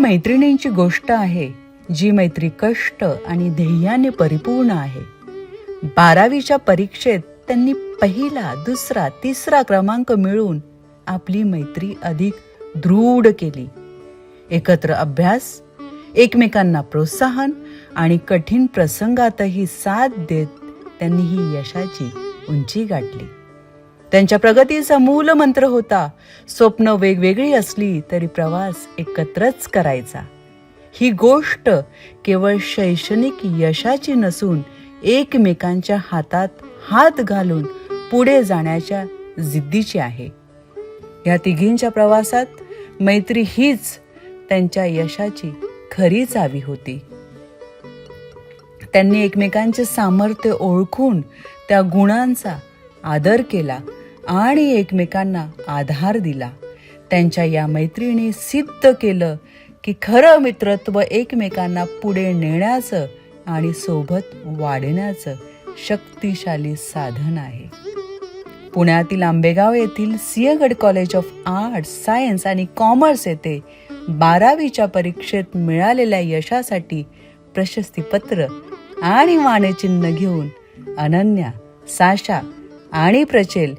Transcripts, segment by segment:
मैत्रिणींची गोष्ट आहे जी मैत्री कष्ट आणि ध्येयाने परिपूर्ण आहे. बारावीच्या परीक्षेत त्यांनी पहिला दुसरा तिसरा क्रमांक मिळवून आपली मैत्री अधिक दृढ केली. एकत्र अभ्यास एकमेकांना प्रोत्साहन आणि कठीण प्रसंगातही साथ देत त्यांनी ही यशाची उंची गाठली. त्यांच्या प्रगतीचा मूल मंत्र होता स्वप्न वेगवेगळी असली तरी प्रवास एकत्रच करायचा. ही गोष्ट केवळ शैक्षणिक यशाची नसून एकमेकांच्या हातात हात घालून पुढे जाण्याच्या जिद्दीची आहे. या तिघींच्या प्रवासात मैत्री हीच त्यांच्या यशाची खरी चावी होती. त्यांनी एकमेकांचे सामर्थ्य ओळखून त्या गुणांचा आदर केला आणि एकमेकांना आधार दिला. त्यांच्या या मैत्रिणी सिद्ध केलं की खरं मित्रत्व एकमेकांना पुढे नेण्याचं आणि सोबत वाढण्याचं शक्तिशाली साधन आहे. पुण्यातील आंबेगाव येथील Sinhagad college of arts science आणि कॉमर्स येथे बारावीच्या परीक्षेत मिळालेल्या यशासाठी प्रशस्तीपत्र आणि मानचिन्ह घेऊन अनन्या साशा आणि प्रचेल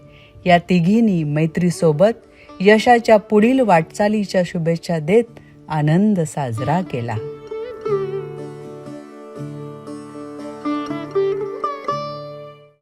या तिघींनी मैत्रीसोबत यशाच्या पुढील वाटचालीच्या शुभेच्छा देत आनंद साजरा केला.